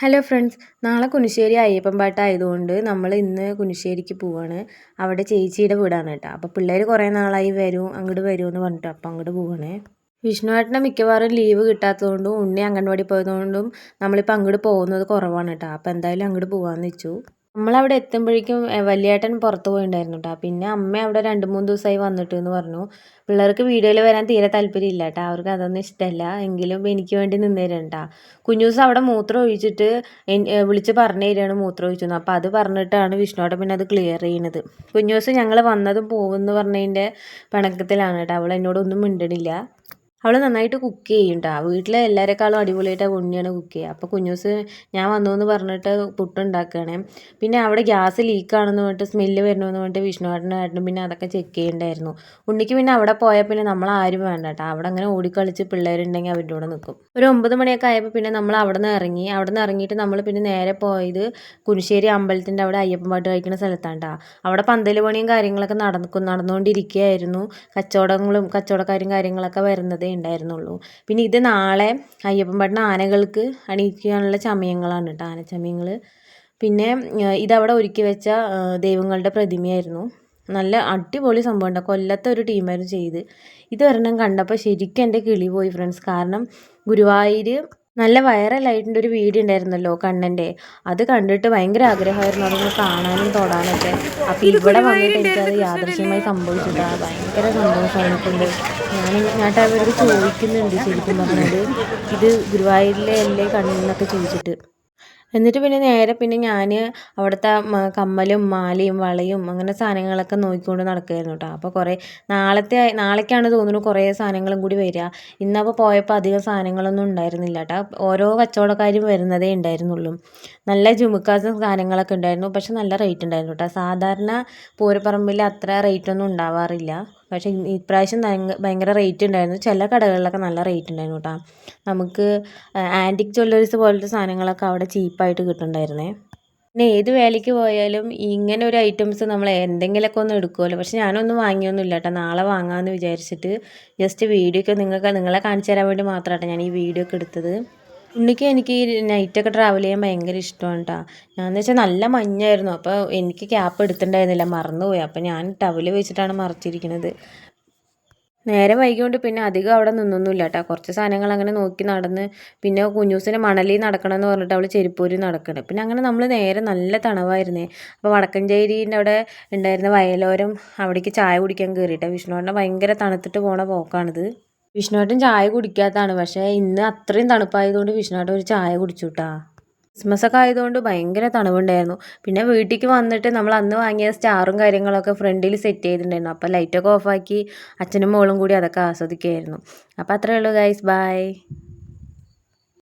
Hello friends നാളെ കുനിശ്ശേരി അയ്യപ്പൻപാട്ട ആയതുകൊണ്ട് നമ്മൾ ഇന്ന് കുനിശ്ശേരിക്ക് പോവാണ്. അവിടെ ചേച്ചിയുടെ വീടാണ് കേട്ടോ. അപ്പോൾ പിള്ളേർ കുറേ നാളായി വരും അങ്ങോട്ട് വരുമെന്ന് പറഞ്ഞിട്ട് അപ്പോൾ അങ്ങോട്ട് പോവാണേ. വിഷ്ണുവേട്ടനെ മിക്കവാറും ലീവ് കിട്ടാത്തതുകൊണ്ടും ഉണ്ണി അംഗൻവാടി പോയതുകൊണ്ടും നമ്മളിപ്പോൾ അങ്ങോട്ട് പോകുന്നത് കുറവാണ് കേട്ടോ. അപ്പോൾ എന്തായാലും അങ്ങോട്ട് പോകാമെന്ന് വെച്ചു. നമ്മളവിടെ എത്തുമ്പോഴേക്കും വലിയേട്ടൻ പുറത്ത് പോയിട്ടുണ്ടായിരുന്നു കേട്ടോ പിന്നെ അമ്മ അവിടെ രണ്ട് മൂന്ന് ദിവസമായി വന്നിട്ട് എന്ന് പറഞ്ഞു. പിള്ളേർക്ക് വീഡിയോയിൽ വരാൻ തീരെ താല്പര്യമില്ല കേട്ടോ അവർക്ക് അതൊന്നും ഇഷ്ടമല്ല എങ്കിലും എനിക്ക് വേണ്ടി നിന്നേരണ്ട. കേട്ടോ കുഞ്ഞൂസ് അവിടെ മൂത്രം ഒഴിച്ചിട്ട് വിളിച്ച് പറഞ്ഞു തരികയാണ് മൂത്രം ഒഴിച്ചത് അപ്പോൾ അത് പറഞ്ഞിട്ടാണ് വിഷ്ണുവിടെ പിന്നെ അത് ക്ലിയർ ചെയ്യുന്നത് കുഞ്ഞൂസ് ഞങ്ങൾ വന്നതും പോകുമെന്ന് പറഞ്ഞതിന്റെ പിണക്കത്തിലാണ് കേട്ടോ അവൾ എന്നോടൊന്നും മിണ്ടണില്ല. അവൾ നന്നായിട്ട് കുക്ക് ചെയ്യും കേട്ടോ വീട്ടിലെ എല്ലാവരെക്കാളും അടിപൊളിയായിട്ട് ഉണ്ണിയാണ് കുക്ക് ചെയ്യുക. അപ്പോൾ കുഞ്ഞൂസ് ഞാൻ വന്നു എന്ന് പറഞ്ഞിട്ട് പുട്ടുണ്ടാക്കുകയാണ്. പിന്നെ അവിടെ ഗ്യാസ് ലീക്കാണെന്ന് പറഞ്ഞിട്ട് സ്മെല്ല് വരണമെന്ന് പറഞ്ഞിട്ട് വിഷ്ണുവാട്ടനായിട്ടും പിന്നെ അതൊക്കെ ചെക്ക് ചെയ്യണ്ടായിരുന്നു ഉണ്ണിക്ക് പിന്നെ അവിടെ പോയാൽ പിന്നെ നമ്മൾ ആരും വേണ്ട കേട്ടോ. അവിടെ അങ്ങനെ ഓടിക്കളിച്ച് പിള്ളേരുണ്ടെങ്കിൽ അവരുടെ കൂടെ നിൽക്കും ഒരു ഒമ്പത് മണിയൊക്കെ ആയപ്പോൾ പിന്നെ നമ്മൾ അവിടെ നിന്ന് ഇറങ്ങി. അവിടെ നിന്ന് ഇറങ്ങിയിട്ട് നമ്മൾ പിന്നെ നേരെ പോയത് കുരിശ്ശേരി അമ്പലത്തിന്റെ അവിടെ അയ്യപ്പൻ പാട്ട് കഴിക്കുന്ന സ്ഥലത്താണ് കേട്ടോ അവിടെ പന്തൽ പണിയും കാര്യങ്ങളൊക്കെ നടന്നു നടന്നുകൊണ്ടിരിക്കുകയായിരുന്നു. കച്ചവടങ്ങളും കച്ചവടക്കാരും കാര്യങ്ങളൊക്കെ വരുന്നത്. ഉണ്ടായിരുന്നുള്ളൂ. പിന്നെ ഇത് നാളെ അയ്യപ്പൻ ആനകൾക്ക് അണിയിക്കാനുള്ള ചമയങ്ങളാണ് കേട്ടോ ആനച്ചമയങ്ങൾ. പിന്നെ ഇതവിടെ ഒരുക്കി വെച്ച ദൈവങ്ങളുടെ പ്രതിമയായിരുന്നു. നല്ല അടിപൊളി സംഭവം ഉണ്ട്? കൊല്ലത്തെ ഒരു ടീമായിരുന്നു ചെയ്ത്. ഇത് ഒരെണ്ണം കണ്ടപ്പോൾ ശരിക്കും എന്റെ കിളി പോയി ഫ്രണ്ട്സ് കാരണം ഗുരുവായൂർ നല്ല വൈറലായിട്ടുണ്ട് ഒരു വീഡിയോ ഉണ്ടായിരുന്നല്ലോ കണ്ണന്റെ. അത് കണ്ടിട്ട് ഭയങ്കര ആഗ്രഹമായിരുന്നു. അതൊന്ന് കാണാനും തൊടാനൊക്കെ. അപ്പം ഇവിടെ വന്നിട്ട് എനിക്കത് യാദൃശ്യമായി സംഭവിച്ചിട്ടാണ് ഭയങ്കര സന്തോഷം എനിക്കുണ്ട് ഞാൻ ഞാട്ട് അവരോട് ചോദിക്കുന്നുണ്ട് ശരിക്കും പറഞ്ഞത് ഇത് ഗുരുവായൂരിലെ അല്ലേ കണ്ണെന്നൊക്കെ ചോദിച്ചിട്ട്. എന്നിട്ട് പിന്നെ നേരെ പിന്നെ ഞാൻ അവിടുത്തെ കമ്മലും മാലയും വളയും അങ്ങനെ സാധനങ്ങളൊക്കെ നോക്കിക്കൊണ്ട് നടക്കുകയായിരുന്നു കേട്ടോ. അപ്പോൾ കുറേ നാളത്തെ നാളേക്കാണ് തോന്നുന്നു കുറേ സാധനങ്ങളും കൂടി വരിക ഇന്നപ്പോൾ പോയപ്പോൾ അധികം സാധനങ്ങളൊന്നും ഉണ്ടായിരുന്നില്ല കേട്ടോ. ഓരോ കച്ചവടക്കാരും വരുന്നതേ ഉണ്ടായിരുന്നുള്ളൂ. നല്ല ജുമുക്കാസും സാധനങ്ങളൊക്കെ ഉണ്ടായിരുന്നു. പക്ഷെ നല്ല റേറ്റ് ഉണ്ടായിരുന്നു കേട്ടോ. സാധാരണ പൂരപ്പറമ്പിൽ അത്ര റേറ്റൊന്നും ഉണ്ടാവാറില്ല. പക്ഷേ ഇപ്രാവശ്യം ഭയങ്കര റേറ്റ് ഉണ്ടായിരുന്നു. ചില കടകളിലൊക്കെ നല്ല റേറ്റ് ഉണ്ടായിരുന്നു കേട്ടോ നമുക്ക് ആന്റിക് ജ്വല്ലറീസ് പോലത്തെ സാധനങ്ങളൊക്കെ അവിടെ ചീപ്പായിട്ട് കിട്ടുന്നുണ്ടായിരുന്നേ. പിന്നെ ഏത് വേലയ്ക്ക് പോയാലും ഇങ്ങനെ ഒരു ഐറ്റംസ് നമ്മൾ എന്തെങ്കിലുമൊക്കെ ഒന്ന് എടുക്കുമല്ലോ. പക്ഷെ ഞാനൊന്നും വാങ്ങിയൊന്നുമില്ല കേട്ടോ നാളെ വാങ്ങാമെന്ന് വിചാരിച്ചിട്ട് ജസ്റ്റ് വീഡിയോ ഒക്കെ നിങ്ങൾക്ക് നിങ്ങളെ കാണിച്ചു തരാൻ വേണ്ടി മാത്രമാണ് ഞാൻ ഈ വീഡിയോ ഒക്കെ എടുത്തത്. ഉണ്ണിക്ക് എനിക്ക് ഈ നൈറ്റൊക്കെ ട്രാവൽ ചെയ്യാൻ ഭയങ്കര ഇഷ്ടമാണ് കേട്ടോ ഞാൻ വെച്ചാൽ നല്ല മഞ്ഞായിരുന്നു. അപ്പോൾ എനിക്ക് ക്യാപ്പ് എടുത്തിട്ടുണ്ടായിരുന്നില്ല. മറന്നുപോയി. അപ്പോൾ ഞാൻ ടവൽ വെച്ചിട്ടാണ് മറച്ചിരിക്കുന്നത്. നേരെ വൈകിയോണ്ട് പിന്നെ അധികം അവിടെ നിന്നൊന്നുമില്ല കേട്ടോ കുറച്ച് സാധനങ്ങൾ അങ്ങനെ നോക്കി നടന്ന് പിന്നെ കുഞ്ഞൂസിന് മണലിൽ നടക്കണം എന്ന് പറഞ്ഞിട്ട് അവൾ ചെരുപ്പൂരി നടക്കണം. പിന്നെ അങ്ങനെ നമ്മൾ നേരെ നല്ല തണവായിരുന്നേ. അപ്പോൾ വടക്കഞ്ചേരീന്റെ അവിടെ ഉണ്ടായിരുന്ന വയലോരം അവിടേക്ക് ചായ കുടിക്കാൻ കയറിയിട്ടാണ് വിഷ്ണുവേട്ടൻ ഭയങ്കര തണുത്തിട്ട് പോണ പോക്കാണിത്. വിഷ്ണുവേട്ടൻ ചായ കുടിക്കാത്തതാണ്. പക്ഷേ ഇന്ന് അത്രയും തണുപ്പായതുകൊണ്ട് വിഷ്ണുവേട്ടൻ ഒരു ചായ കുടിച്ചു കേട്ടാ ക്രിസ്മസ് ഒക്കെ ആയതുകൊണ്ട് ഭയങ്കര തണുവുണ്ടായിരുന്നു. പിന്നെ വീട്ടിലേക്ക് വന്നിട്ട് നമ്മൾ അന്ന് വാങ്ങിയ സ്റ്റാറും കാര്യങ്ങളൊക്കെ ഫ്രണ്ടിൽ സെറ്റ് ചെയ്തിട്ടുണ്ടായിരുന്നു. അപ്പോൾ ലൈറ്റൊക്കെ ഓഫാക്കി അച്ഛനും മോളും കൂടി അതൊക്കെ ആസ്വദിക്കുകയായിരുന്നു. അപ്പോൾ അത്രയേ ഉള്ളൂ ഗൈസ്. ബൈ.